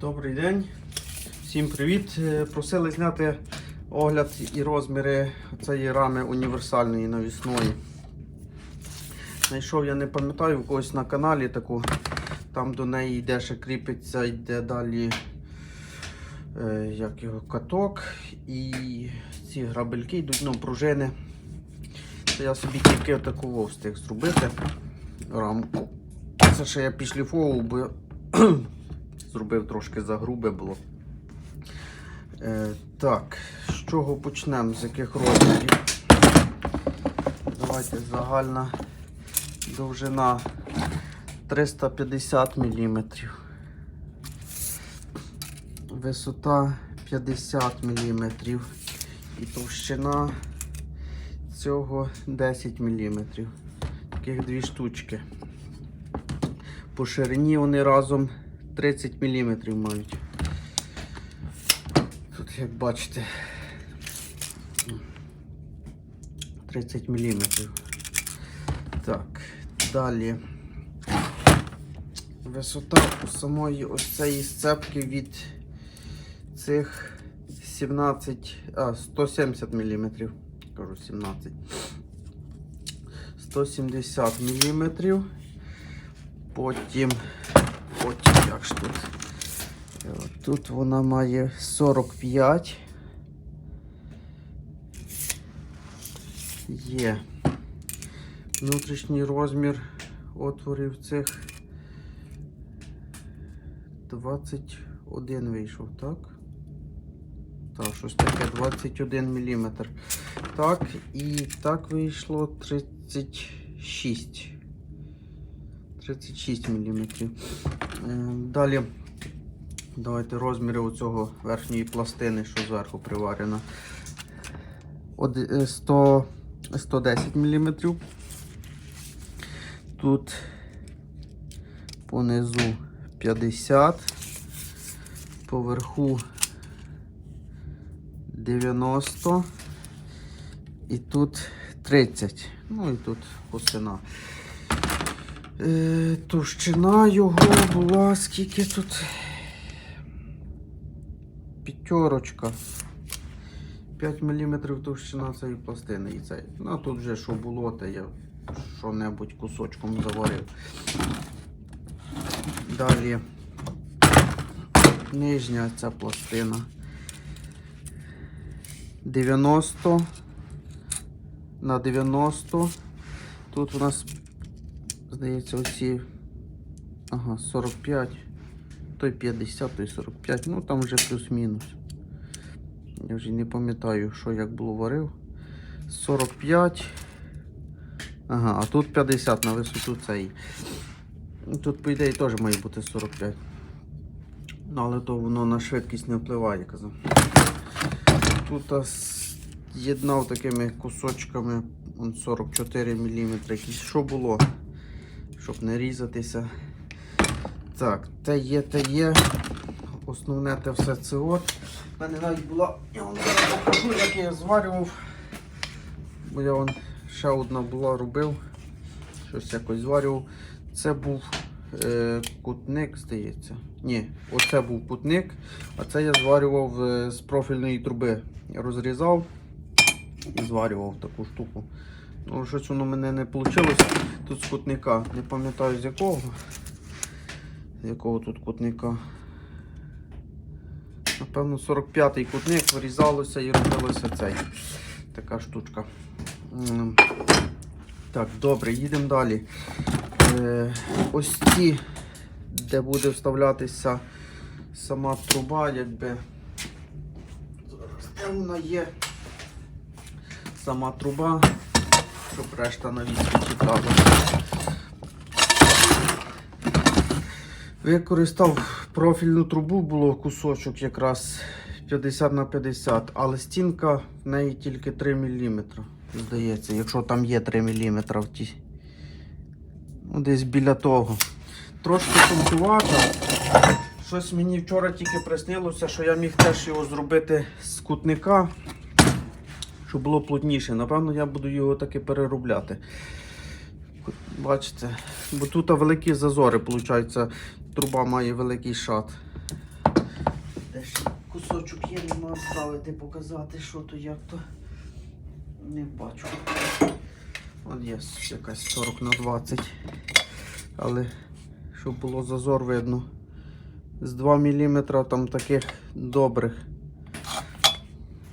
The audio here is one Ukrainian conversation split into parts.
Добрий день, всім привіт. Е, Просили зняти огляд і розміри цієї рами універсальної навісної. Знайшов, я не пам'ятаю, у когось на каналі таку. Там до неї йде ще кріпиться, йде далі е, як його, каток і ці грабельки йдуть, ну, пружини. То я собі тільки таку встиг зробити рамку. Це ще я підшліфовував, бо зробив трошки загрубе було. Е, так, з чого почнемо? З яких розмірів? Давайте загальна довжина 350 мм. Висота 50 мм. І товщина цього 10 мм. Таких дві штучки. По ширині вони разом 30 мм мають. Тут, як бачите, 30 мм. Так, далі. Висота у самої ось цієї сцепки від цих 17, а, 170 мм. Кажу 17. 170 мм. Потім, потім як ж тут? Е, Тут вона має 45. Є. Внутрішній розмір отворів цих 21 вийшов, так? Так, щось таке 21 мм. Так, і так вийшло 36. 36 мм. Далі давайте розміри у цього верхньої пластини, що зверху приварена. Оди- е, 100, 110 мм. Тут понизу 50, поверху 90 і тут 30. Ну і тут косина. Е, товщина його була скільки тут? П'ятерочка. 5 мм товщина цієї пластини і цей. Ну а тут вже що було, то я що-небудь кусочком заварив. Далі нижня ця пластина. 90 на 90. Тут у нас Здається, оці. Ага, 45. Той 50, той 45. Ну там вже плюс-мінус. Я вже не пам'ятаю, що як було варив. 45. Ага, а тут 50 на висоту цей. Тут, по ідеї, теж має бути 45. Ну, але то воно на швидкість не впливає, казав. Тут з'єднав такими кусочками он 44 мм. Що було? Щоб не різатися. Так, те є, те є. Основне те все це от. У мене навіть була, я вам покажу, як я зварював. Бо я вон ще одна була робив. Щось якось зварював. Це був е, кутник, здається. Ні, оце був кутник, а це я зварював е, з профільної труби. Я розрізав і зварював таку штуку. Ну, щось воно мене не вийшло. Тут з кутника. Не пам'ятаю з якого. З якого тут кутника. Напевно, 45-й кутник вирізалося і робилося цей. Така штучка. Так, добре, їдемо далі. Е, ось ці, де буде вставлятися сама труба, якби. Зараз, де вона є? Сама труба щоб решта на віскі читала. Використав профільну трубу, було кусочок якраз 50 на 50, але стінка в неї тільки 3 мм. Здається, якщо там є 3 мм в ті. Ну, десь біля того. Трошки тонкувато. Щось мені вчора тільки приснилося, що я міг теж його зробити з кутника щоб було плотніше. Напевно, я буду його таки переробляти. Бачите, бо тут великі зазори, виходить, труба має великий шат. де ще кусочок є, нема ставити, показати, що то, як то. Не бачу. От є якась 40 на 20. Але щоб було зазор видно. З 2 мм там таких добрих.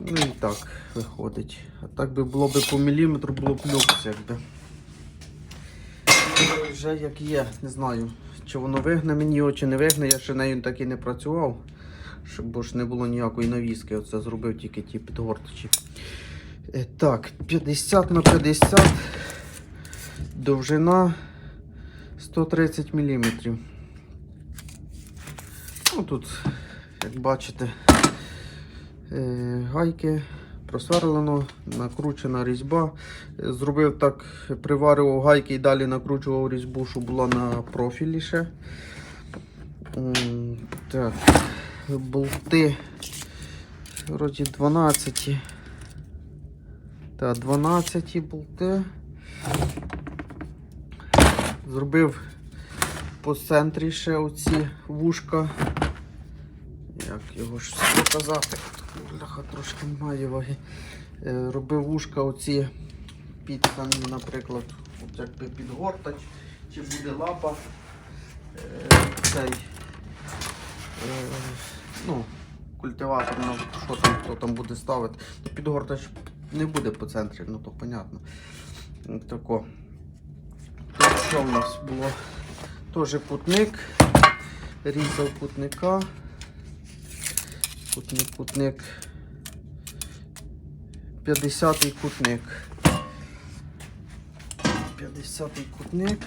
Ну і так виходить. А так би було б по міліметру, було б люкс якби. Ну, Вже як є, не знаю, чи воно вигне мені його, чи не вигне, я ще нею так і не працював. Щоб бо ж не було ніякої навіски. Оце зробив тільки ті підгортачі. Е, Так, 50 на 50. Довжина 130 мм. Ну, тут, як бачите, гайки просверлено, накручена різьба. Е, Зробив так, приварював гайки і далі накручував різьбу, щоб була на профілі ще. Так, болти вроді 12. Та 12 болти. Зробив по центрі ще оці вушка. Як його ж показати? Бляха, трошки немає ваги. Е, Робив вушка оці під там, наприклад, от якби підгортач, чи буде лапа. Е, Цей, е, ну, культиватор, ну, що там, хто там буде ставити. Ну, підгортач не буде по центрі, ну то понятно. Тако. Що в нас було? Теж кутник. Різав кутника. Кутник, кутник. 50-й кутник. 50-й кутник.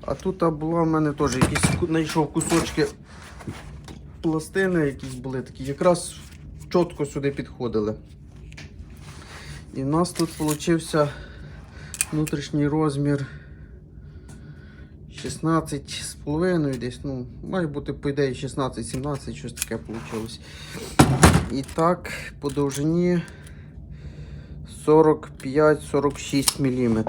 А тут була в мене теж якісь знайшов кусочки пластини, якісь були такі, якраз чітко сюди підходили. І в нас тут вийшов внутрішній розмір 16 з половиною десь, ну, має бути, по ідеї, 16-17, щось таке вийшло. І так, по довжині 45-46 мм.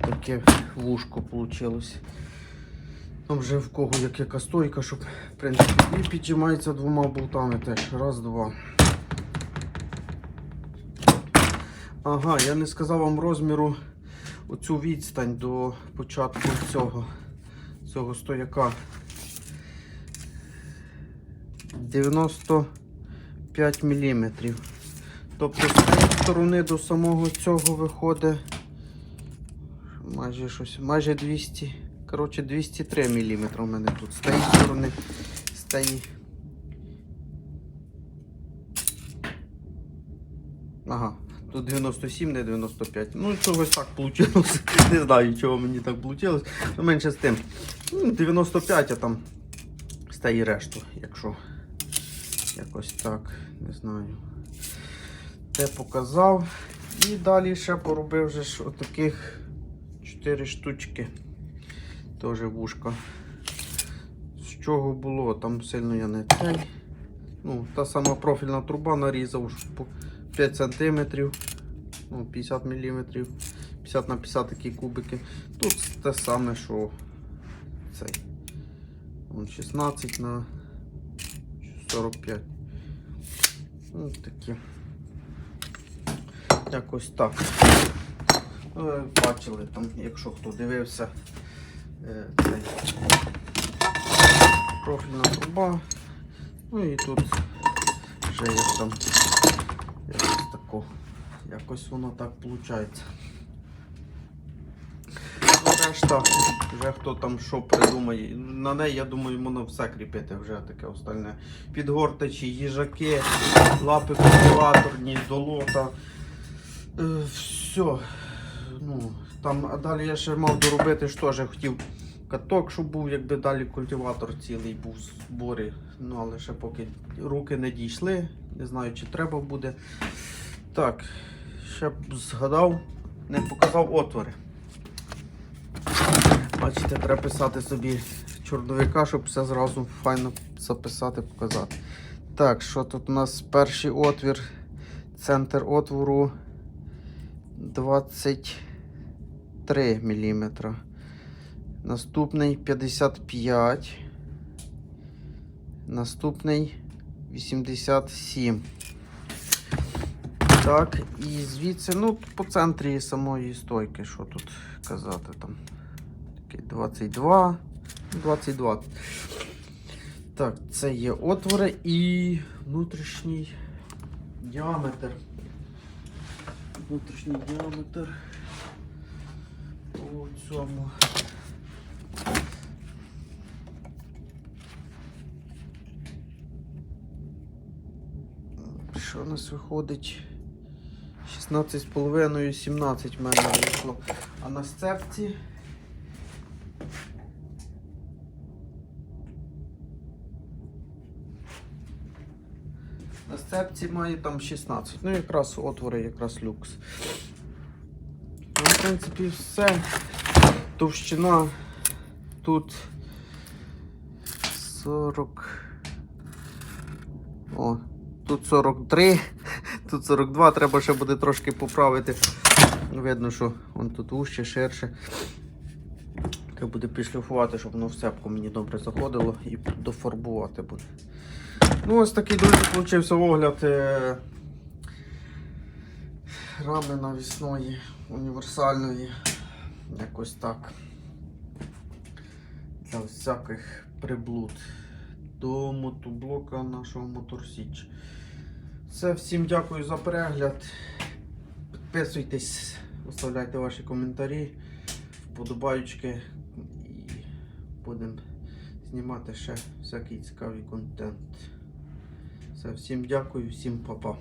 Таке вушко вийшло. Там вже в кого як яка стойка, щоб в принципі і піджимається двома болтами теж. Раз, два. Ага, я не сказав вам розміру оцю відстань до початку цього, цього стояка. 95 мм. Тобто з цієї сторони до самого цього виходить майже щось, майже 200, коротше 203 мм у мене тут. З тієї сторони, з. Ага, Тут 97, не 95. Ну, чогось так вийшло. Не знаю, чого мені так вийшло. Ну, менше з тим. Ну, 95, а там стає решту, якщо якось так, не знаю. Це показав. І далі ще поробив вже ж отаких 4 штучки. Теж вушка. З чого було? Там сильно я не цей. Ну, Та сама профільна труба нарізав. Щоб 5 сантиметрів, ну, 50 мм, 50 на 50 такі кубики. Тут те саме, що цей. 16 на 45. Ну, ось такі. Якось так. Ну, бачили там, якщо хто дивився, е, цей профільна труба. Ну і тут вже є там якось. Якось воно так виходить. Ну, решта, вже хто там що придумає. На неї, я думаю, воно все кріпити вже таке остальне. Підгортачі, їжаки, лапи культиваторні, долота. Е, все. Ну, там, а далі я ще мав доробити, що ж я хотів каток, щоб був, якби далі культиватор цілий був в зборі. Ну, але ще поки руки не дійшли. Не знаю, чи треба буде. Так, ще б згадав, не показав отвори. Бачите, треба писати собі чорновика, щоб все зразу файно записати, показати. Так, що тут у нас перший отвір, центр отвору 23 мм. Наступний 55. Наступний 87. Так, і звідси, ну, по центрі самої стойки, що тут казати там. Такий 22. 22. Так, це є отвори і внутрішній діаметр. Внутрішній діаметр по цьому. Що у нас виходить? 16,5, 17 в мене вийшло. А на сцепці На сцепці має там 16. Ну, якраз отвори, якраз люкс. Ну, в принципі, все. Товщина тут 40. О, тут 43, тут 42, треба ще буде трошки поправити. Видно, що он тут вужче, ширше. Треба буде підшліфувати, щоб воно в сцепку мені добре заходило і дофарбувати буде. Ну, ось такий, друзі, получився огляд е, рами навісної, універсальної. Якось так. Для всяких приблуд до мотоблока нашого Моторсіч. Все, всім дякую за перегляд. Підписуйтесь, оставляйте ваші коментарі, вподобаючки і будемо знімати ще всякий цікавий контент. Все, всім дякую, всім па-па.